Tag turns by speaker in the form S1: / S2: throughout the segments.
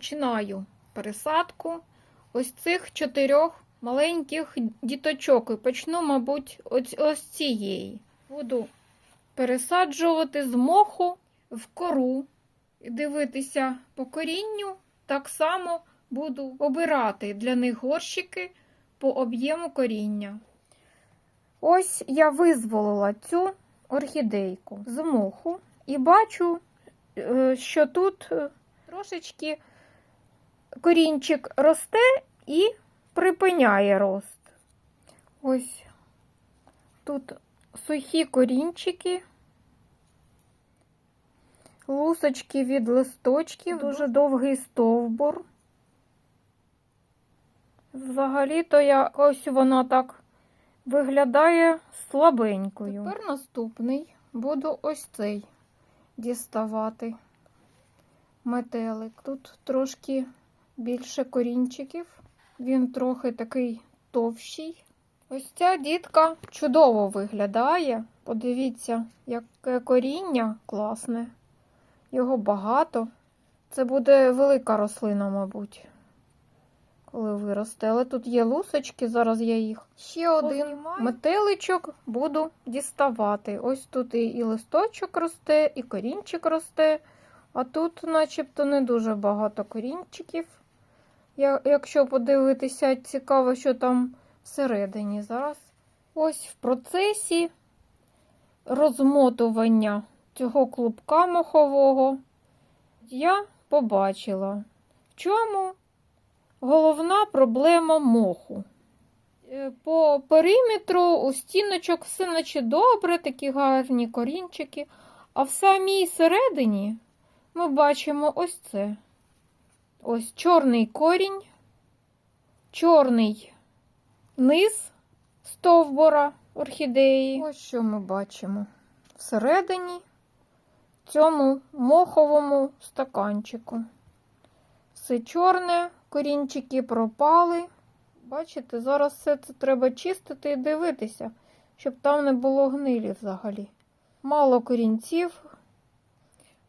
S1: Починаю пересадку ось цих чотирьох маленьких діточок. І почну, мабуть, ось, ось цієї. Буду пересаджувати з моху в кору і дивитися по корінню. Так само буду обирати для них горщики по об'єму коріння. Ось я визволила цю орхідейку з моху і бачу, е, що тут е, трошечки корінчик росте і припиняє рост. Ось тут сухі корінчики, лусочки від листочків, дуже довгий стовбур. Взагалі-то якось вона так виглядає слабенькою. Тепер наступний буду ось цей діставати метелик. Тут трошки більше корінчиків, він трохи такий товщий. Ось ця дітка чудово виглядає. Подивіться, яке коріння класне. Його багато. Це буде велика рослина, мабуть коли виросте. Але тут є лусочки, зараз я їх. Ще один метеличок буду діставати. Ось тут і, і листочок росте, і корінчик росте, а тут, начебто, не дуже багато корінчиків. Якщо подивитися, цікаво, що там всередині зараз. Ось в процесі розмотування цього клубка мохового я побачила, в чому головна проблема моху. Е, По периметру у стіночок все наче добре, такі гарні корінчики. А в самій середині ми бачимо ось це. Ось чорний корінь, чорний низ стовбура орхідеї. Ось що ми бачимо. Всередині цьому моховому стаканчику. Все чорне, корінчики пропали. Бачите, зараз все це треба чистити і дивитися, щоб там не було гнилі взагалі. Мало корінців.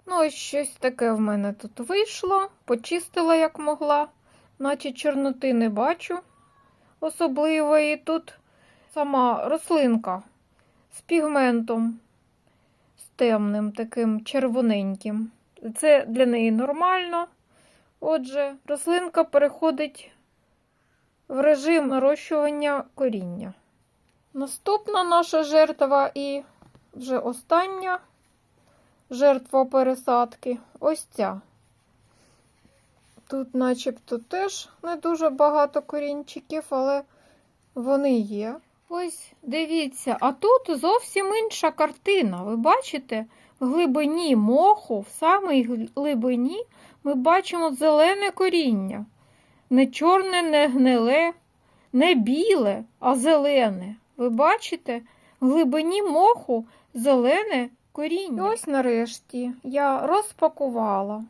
S1: Ну, ось щось таке в мене тут вийшло. Почистила, як могла, наче чорноти не бачу особливої. Тут сама рослинка з пігментом, з темним, таким червоненьким. Це для неї нормально. Отже, рослинка переходить в режим нарощування коріння. Наступна наша жертва і вже остання жертва пересадки ось ця. Тут, начебто, теж не дуже багато корінчиків, але вони є. Ось дивіться, а тут зовсім інша картина. Ви бачите, в глибині моху, в самій глибині ми бачимо зелене коріння. Не чорне, не гниле, не біле, а зелене. Ви бачите, в глибині моху зелене коріння. І ось нарешті я розпакувала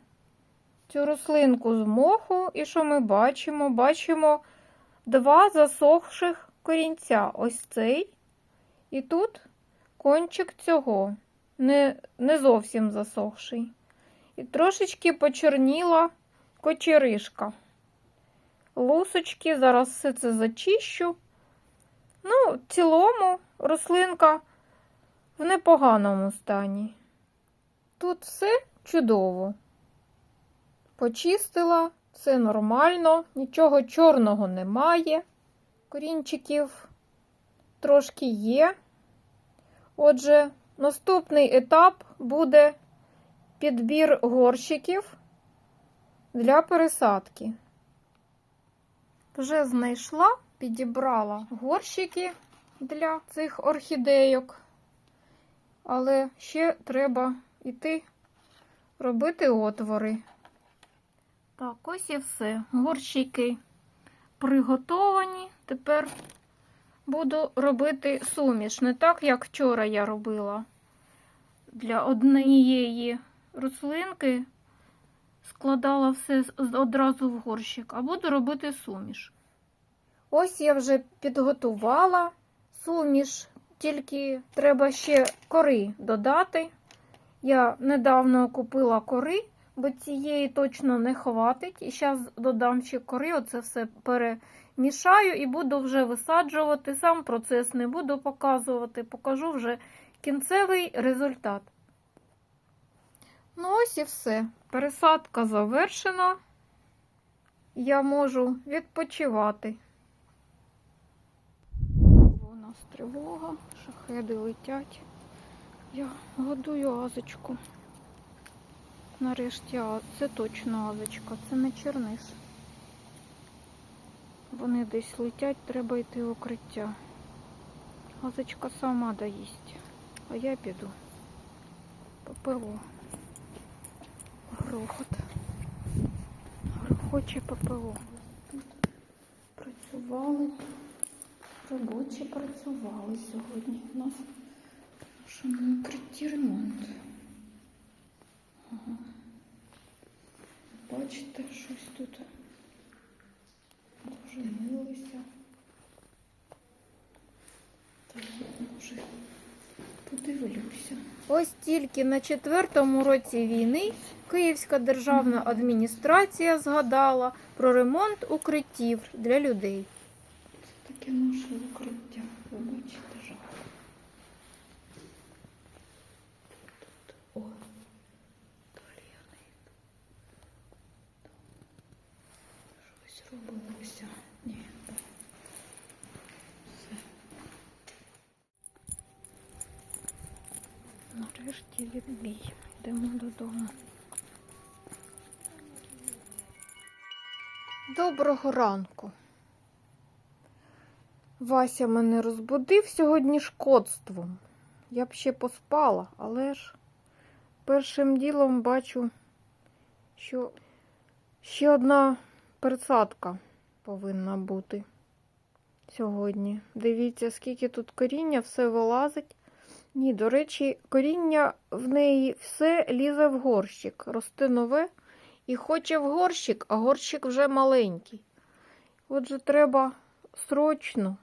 S1: цю рослинку з моху, і що ми бачимо? Бачимо два засохших корінця. Ось цей. І тут кончик цього, не, не зовсім засохший. І трошечки почорніла кочеришка. Лусочки, зараз все це зачищу. Ну, в цілому рослинка в непоганому стані. Тут все чудово. Почистила, все нормально, нічого чорного немає. Корінчиків трошки є. Отже, наступний етап буде підбір горщиків для пересадки. Вже знайшла, підібрала горщики для цих орхідейок, але ще треба йти робити отвори. Так, ось і все. Горщики приготовані. Тепер буду робити суміш. Не так, як вчора я робила для однієї рослинки складала все одразу в горщик, а буду робити суміш. Ось я вже підготувала суміш, тільки треба ще кори додати. Я недавно купила кори, бо цієї точно не хватить. І зараз додам ще кори, оце все перемішаю і буду вже висаджувати. Сам процес не буду показувати, покажу вже кінцевий результат. Ну, ось і все. Пересадка завершена. Я можу відпочивати. Нас тривога, шахеди летять. Я годую азочку. Нарешті це точно азочка, це не черниш. Вони десь летять, треба йти в укриття. Азочка сама доїсть, а я піду. ППО. Грохот. Грохоче ППО. Працювали. Робочі працювали сьогодні. У нас що укритті ремонт. Ага. Бачите, щось тут поженилися. Так, може, подивлюся. Ось тільки на четвертому році війни Київська державна адміністрація згадала про ремонт укриттів для людей. Таке наше укриття. Ви бачите жах. Тут, о, туалетний. Щось робилося. Ні. Все. Нарешті відбій. Йдемо додому. Доброго ранку. Вася мене розбудив сьогодні шкодством. Я б ще поспала, але ж першим ділом бачу, що ще одна пересадка повинна бути сьогодні. Дивіться, скільки тут коріння, все вилазить. Ні, до речі, коріння в неї все лізе в горщик, росте нове і хоче в горщик, а горщик вже маленький. Отже, треба срочно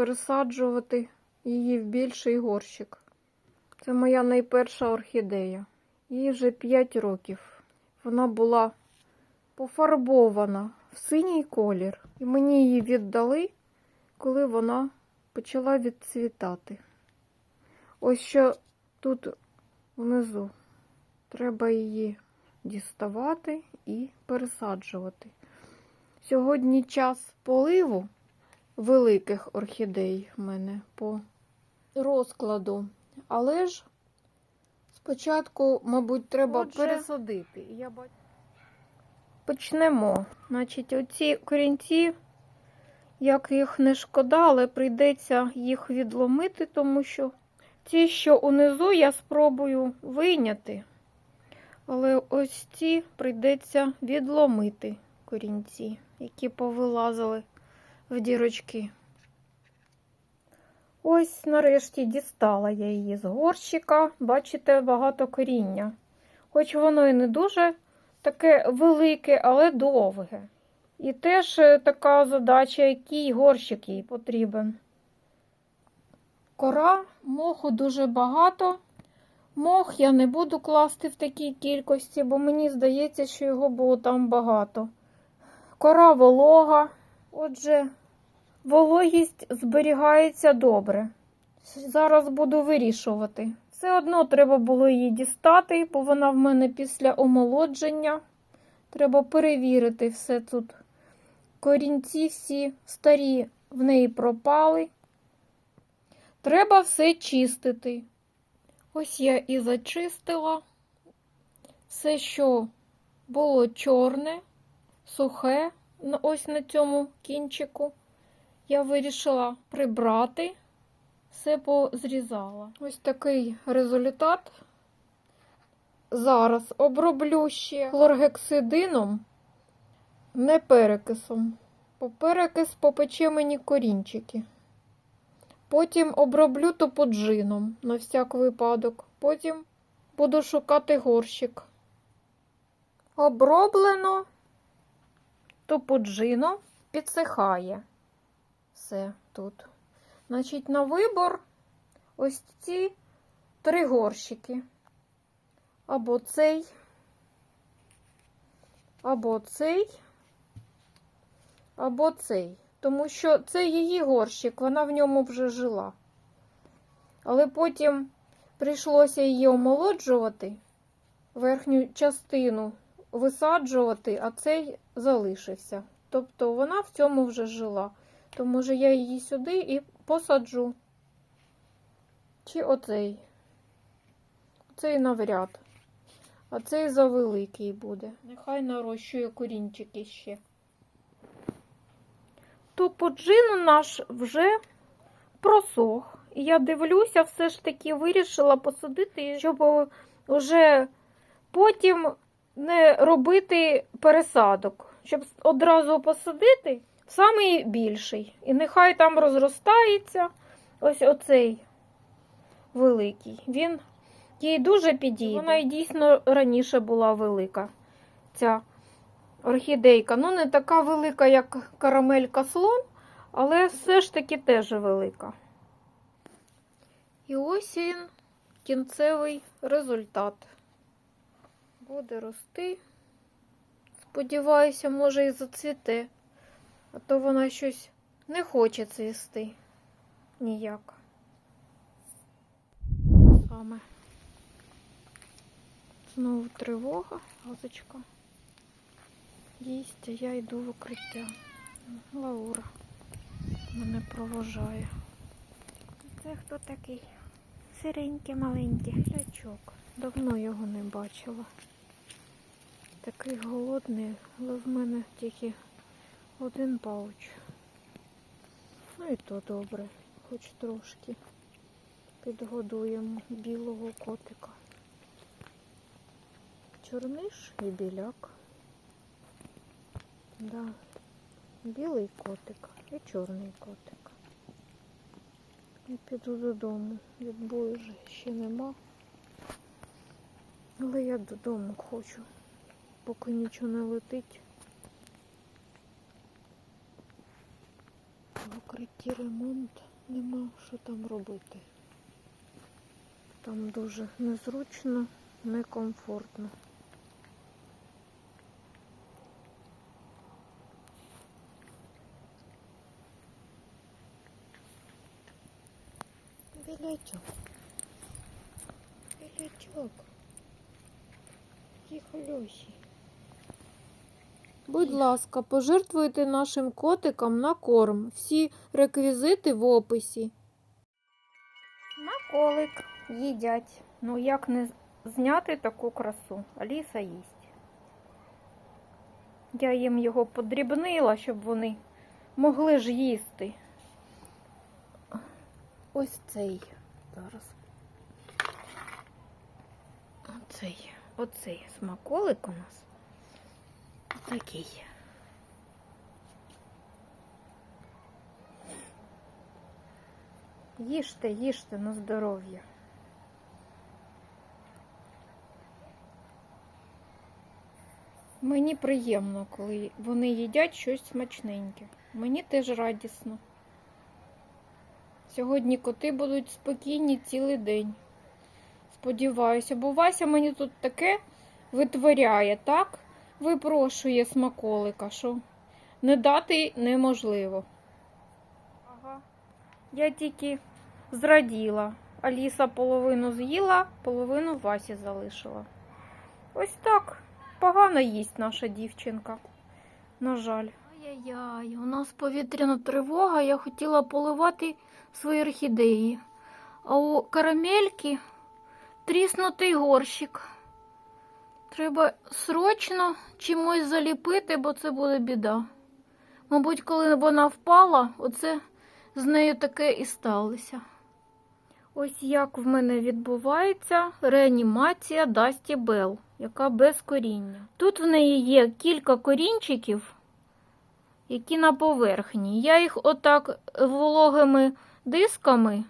S1: пересаджувати її в більший горщик. Це моя найперша орхідея. Їй вже 5 років. Вона була пофарбована в синій колір. І мені її віддали, коли вона почала відцвітати. Ось що тут внизу. Треба її діставати і пересаджувати. Сьогодні час поливу великих орхідей в мене по розкладу. Але ж спочатку, мабуть, треба
S2: Отже,
S1: пересадити. Я бачу. Почнемо. Значить, оці корінці, як їх не шкода, але прийдеться їх відломити, тому що ті, що унизу, я спробую вийняти. Але ось ці прийдеться відломити корінці, які повилазили в дірочки. Ось нарешті дістала я її з горщика. Бачите, багато коріння. Хоч воно і не дуже таке велике, але довге. І теж е, така задача, який горщик їй потрібен. Кора, моху дуже багато. Мох я не буду класти в такій кількості, бо мені здається, що його було там багато. Кора волога, отже, вологість зберігається добре. Зараз буду вирішувати. Все одно треба було її дістати, бо вона в мене після омолодження. Треба перевірити все тут. Корінці всі старі в неї пропали. Треба все чистити. Ось я і зачистила все, що було чорне, сухе, ось на цьому кінчику. Я вирішила прибрати, все позрізала. Ось такий результат. Зараз оброблю ще хлоргексидином, не перекисом. Бо перекис попече мені корінчики. Потім оброблю топоджином на всяк випадок. Потім буду шукати горщик. Оброблено топоджином підсихає. Все тут. Значить, на вибор ось ці три горщики. Або цей, або цей, або цей. Тому що це її горщик, вона в ньому вже жила. Але потім прийшлося її омолоджувати, верхню частину висаджувати, а цей залишився. Тобто вона в цьому вже жила. То може я її сюди і посаджу. Чи оцей? Оцей навряд. А цей завеликий буде. Нехай нарощує корінчики ще. То поджин наш вже просох. І я дивлюся, все ж таки вирішила посадити, щоб вже потім не робити пересадок. Щоб одразу посадити самий більший. І нехай там розростається ось оцей великий. Він їй дуже підійде. Вона і дійсно раніше була велика. Ця орхідейка. Ну, не така велика, як карамелька слон, але все ж таки теж велика. І ось він, кінцевий результат. Буде рости. Сподіваюся, може і зацвіте, а то вона щось не хоче цвісти ніяк. Саме. Знову тривога, газочка. Їсть, а я йду в укриття. Лаура мене провожає. Це хто такий? Сиренький, маленький. Лячок. Давно його не бачила. Такий голодний, але в мене тільки один пауч. Ну і то добре, хоч трошки підгодуємо білого котика. Чорниш і біляк. Да. Білий котик і чорний котик. І піду додому. Відбою вже ще нема. Але я додому хочу, поки нічого не летить. В укритті ремонт нема що там робити. Там дуже незручно, некомфортно. Білячок. Білячок. Тихо, Льосі. Будь ласка, пожертвуйте нашим котикам на корм. Всі реквізити в описі. Смаколик їдять. Ну як не зняти таку красу? Аліса їсть. Я їм його подрібнила, щоб вони могли ж їсти. Ось цей зараз. Оцей, оцей смаколик у нас такий. Їжте, їжте на здоров'я. Мені приємно, коли вони їдять щось смачненьке. Мені теж радісно. Сьогодні коти будуть спокійні цілий день. Сподіваюся, бо Вася мені тут таке витворяє, так? Випрошує смаколика, що не дати неможливо. Ага. Я тільки зраділа. Аліса половину з'їла, половину Васі залишила. Ось так. Погано їсть наша дівчинка. На жаль. Ай-яй-яй, у нас повітряна тривога, я хотіла поливати свої орхідеї. А у карамельки тріснутий горщик. Треба срочно чимось заліпити, бо це буде біда. Мабуть, коли вона впала, оце з нею таке і сталося. Ось як в мене відбувається реанімація Дасті Белл, яка без коріння. Тут в неї є кілька корінчиків, які на поверхні. Я їх отак вологими дисками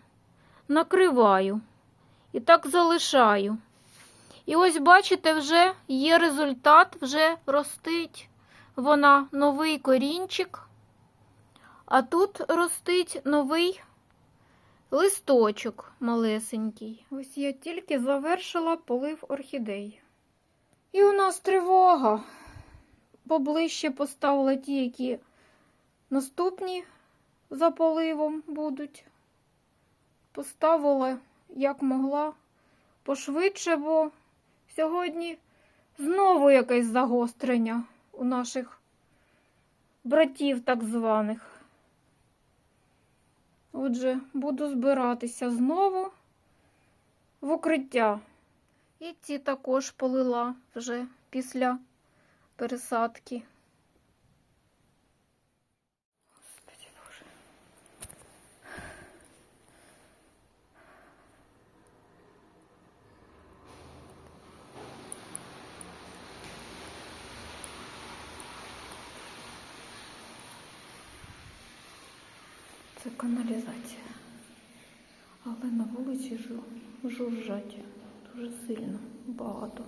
S1: накриваю і так залишаю. І ось, бачите, вже є результат, вже ростить вона новий корінчик, а тут ростить новий листочок малесенький. Ось я тільки завершила полив орхідей. І у нас тривога. поближче поставила ті, які наступні за поливом будуть. Поставила як могла пошвидше, бо сьогодні знову якесь загострення у наших братів так званих. Отже, буду збиратися знову в укриття. І ці також полила вже після пересадки. Це каналізація. Але на вулиці жу- жужжать дуже сильно, багато.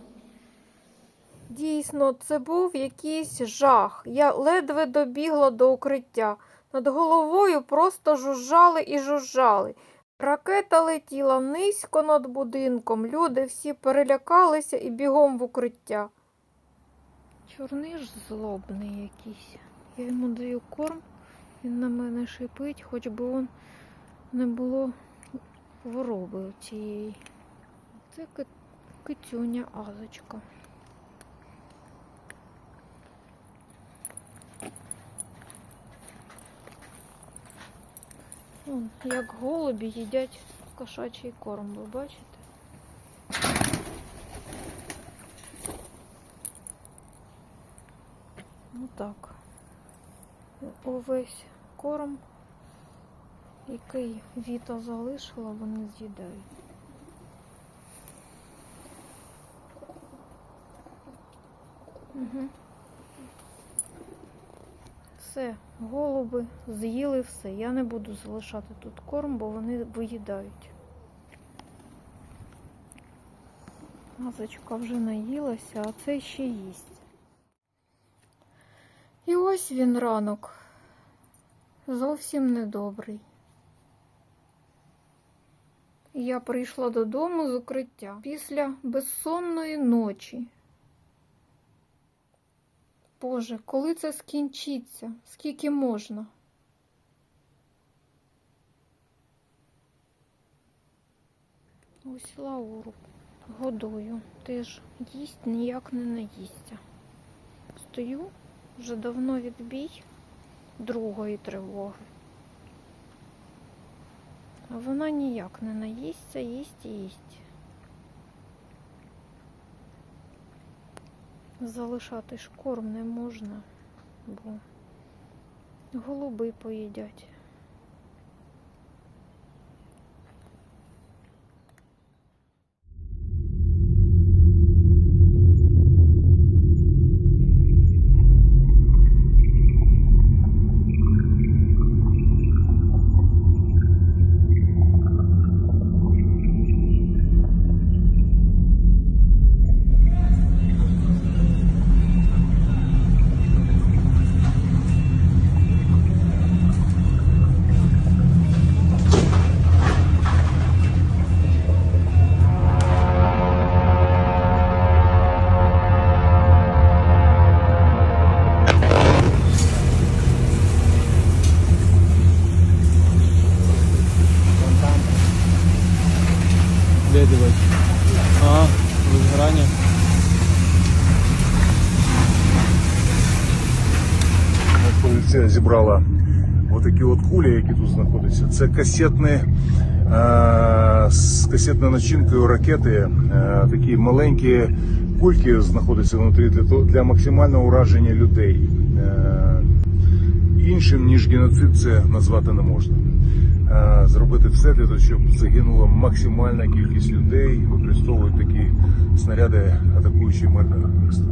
S1: Дійсно, це був якийсь жах. Я ледве добігла до укриття. Над головою просто жужжали і жужжали. Ракета летіла низько над будинком. Люди всі перелякалися і бігом в укриття. Чорниш злобний якийсь. Я йому даю корм, він на мене шипить, хоч би он не було хвороби цієї. Це ки- кицюня Азочка. Вон, як голубі їдять кошачий корм, ви бачите? Ну так. Увесь корм, який Віта залишила, вони з'їдають. Угу. Все, голуби з'їли все. Я не буду залишати тут корм, бо вони виїдають. Газочка вже наїлася, а це ще їсть. І ось він ранок. Зовсім недобрий. Я прийшла додому з укриття після безсонної ночі. Боже, коли це скінчиться? Скільки можна? Ось Лауру годую. Теж їсть ніяк не наїсться. Стою вже давно відбій другої тривоги. А вона ніяк не наїсться, їсть і їсть. Залишати ж корм не можна, бо голуби поїдять.
S3: Зібрала отакі от кулі, які тут знаходяться. Це касетні, е, з касетною начинкою ракети. Е, такі маленькі кульки знаходяться внутрі для, максимального ураження людей. Е, іншим, ніж геноцид, це назвати не можна. Зробити все для того, щоб загинула максимальна кількість людей, використовують такі снаряди, атакуючи мирне місто.